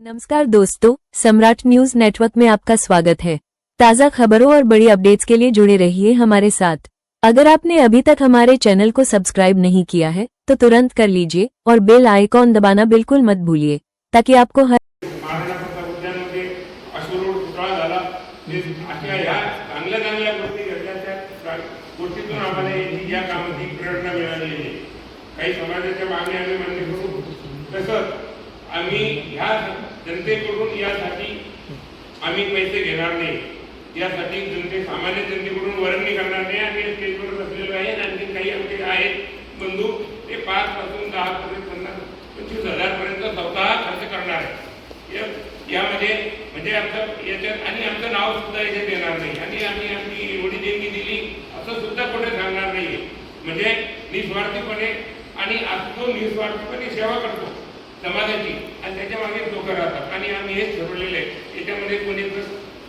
नमस्कार दोस्तों, सम्राट news network में आपका स्वागत है। ताज़ा खबरों और बड़ी अपडेट्स के लिए जुड़े रहिए हमारे साथ। अगर आपने अभी तक हमारे चैनल को सब्सक्राइब नहीं किया है तो तुरंत कर लीजिए और बेल आइकॉन दबाना बिल्कुल मत भूलिए, ताकि आपको हर आम्ही ह्या जनतेकडून यासाठी आम्ही पैसे घेणार नाही. यासाठी जनते सामान्य जनतेकडून वर्गणी करणार नाही आम्ही स्टेजवर बसलेलो आहे. आणि आणखी काही आमचे आहेत बंधू ते पाच पासून दहा पर्यंत पन्नास पंचवीस हजार पर्यंत स्वतः खर्च करणार आहे यामध्ये म्हणजे आमचं याच्यात आणि आमचं नाव सुद्धा याच्यात येणार नाही. आणि आम्ही आमची एवढी देणगी दिली असं सुद्धा कुठे सांगणार नाही म्हणजे निस्वार्थीपणे आणि आज तो निस्वार्थीपणे सेवा करतो समाजाची. आणि त्याच्यामागे लोक राहतात. आणि आम्ही हेच ठरवलेलं आहे. याच्यामध्ये कोणी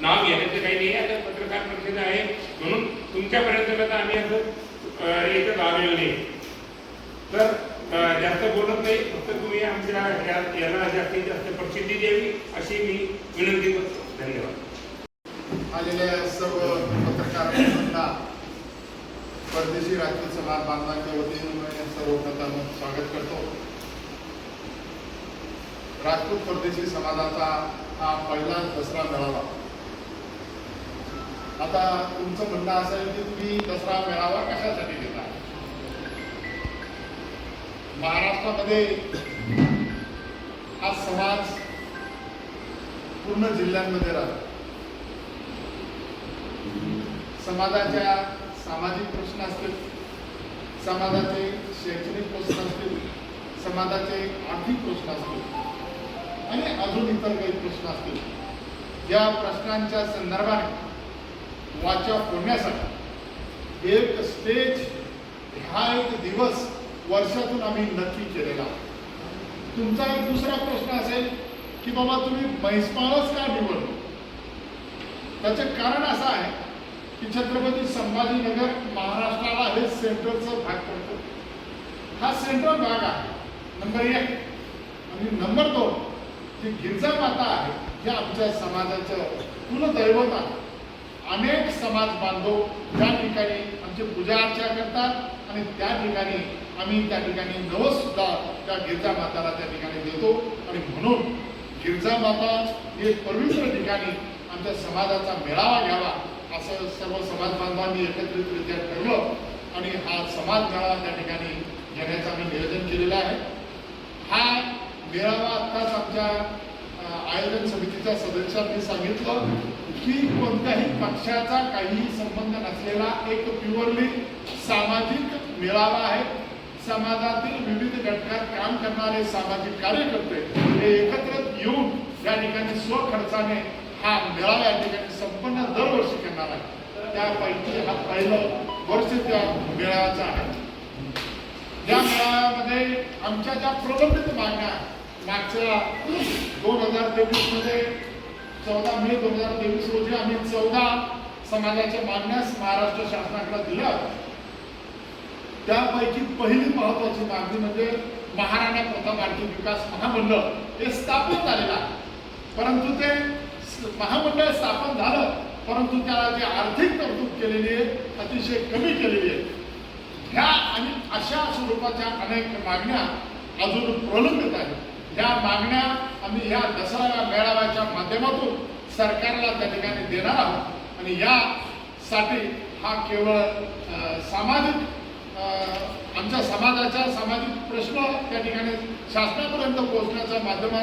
नाव घेण्याचं काही नाही आता पत्रकार परिषद आहे. म्हणून तुमच्यापर्यंत आता आम्ही असं एकच याच्यात आलेलं नाही. तर जास्त बोलत नाही. फक्त तुम्ही आमच्या याला जास्तीत जास्त प्रसिद्धी द्यावी अशी मी विनंती करतो. धन्यवाद. आलेल्या सर्व पत्रकार परदेशी राज्य समाज बांधवांच्या वतीने सर्वप्रथम स्वागत करतो. राजपूत परदेशी समाजाचा हा पहिला दसरा मेळावा. आता तुमचं म्हणणं असं आहे की तुम्ही दसरा मेळावा कशासाठी घेता? महाराष्ट्रामध्ये हा समाज पूर्ण जिल्ह्यांमध्ये राहतो. समाजाच्या सामाजिक प्रश्न असतील समाजाचे शैक्षणिक प्रश्न असतील समाजाचे आर्थिक प्रश्न असतील आणि अजून इतर काही प्रश्न असतील या प्रश्नांच्या संदर्भाने वाचा फोडण्यासाठी एक स्टेज हा एक दिवस वर्षातून आम्ही नक्की केलेला तुमचा एक दुसरा प्रश्न असेल की बाबा तुम्ही म्हैसमाळच का निवडलो? त्याचं कारण असं आहे की छत्रपती संभाजीनगर महाराष्ट्राला हे सेंट्रलचा भाग पडतो. हा सेंट्रल भाग आहे नंबर एक. आणि नंबर दोन जी गिरजा माता आहे हे आमच्या समाजाचं कुलदैवत आहे. अनेक समाज बांधव त्या ठिकाणी आमची पूजा अर्चा करतात आणि त्या ठिकाणी आम्ही त्या ठिकाणी नवसुद्धा त्या गिरजा माताला त्या ठिकाणी देतो. आणि म्हणून गिरजा माता हे पवित्र ठिकाणी आमच्या समाजाचा मेळावा घ्यावा असं सर्व समाज बांधवांनी एकत्रितरित्या ठरलं आणि हा समाज मेळावा त्या ठिकाणी घेण्याचं आम्ही नियोजन केलेलं आहे. हा मेळावा आत्ताच आमच्या आयोजन समितीच्या सदस्यांनी सांगितलं की कोणत्याही पक्षाचा काहीही संबंध नसलेला एक प्युअरली सामाजिक मेळावा आहे. समाजातील विविध घटकात काम करणारे सामाजिक कार्यकर्ते हे एकत्र येऊन या ठिकाणी स्वखर्चाने हा मेळावा या ठिकाणी संपन्न दरवर्षी करणार आहे त्यापैकी हा पहिलं वर्ष त्या मेळाव्याचा आहे. या मेळाव्यामध्ये आमच्या ज्या प्रलंबित मागण्या मागच्या दोन हजार तेवीसमध्ये चौदा मे दोन हजार तेवीस रोजी आम्ही चौदा समाजाच्या मागण्यास महाराष्ट्र शासनाकडे दिल्या. त्यापैकी पहिली महत्वाची मागणी म्हणजे महाराणा प्रताप आर्थिक विकास महामंडळ हे स्थापन झालेलं आहे. परंतु ते महामंडळ स्थापन झालं परंतु त्याला जे आर्थिक तरतूद केलेली आहे अतिशय कमी केलेली आहे. ह्या आणि अशा स्वरूपाच्या अनेक मागण्या अजून प्रलंबित आहेत. ह्या मागण्या आम्ही ह्या दसरा मेळाव्याच्या माध्यमातून सरकारला त्या ठिकाणी देणार आहोत. आणि यासाठी हा केवळ सामाजिक आमच्या समाजाचा सामाजिक प्रश्न त्या ठिकाणी शासनापर्यंत पोहोचण्याचा माध्यम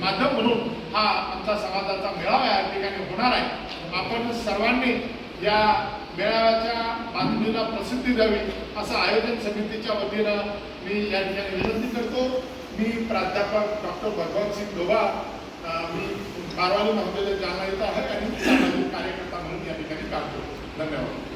माध्यम म्हणून हा आमचा समाजाचा मेळावा या ठिकाणी होणार आहे. आपण सर्वांनी या मेळाव्याच्या बातमीला प्रसिद्धी द्यावी असं आयोजन समितीच्या वतीनं मी या ठिकाणी विनंती करतो. मी प्राध्यापक डॉक्टर भगवंत सिंग डोबा मी बारवाली महाविद्यालय जालना इथं आहे आणि सामाजिक कार्यकर्ता म्हणून या ठिकाणी काम करतो. धन्यवाद.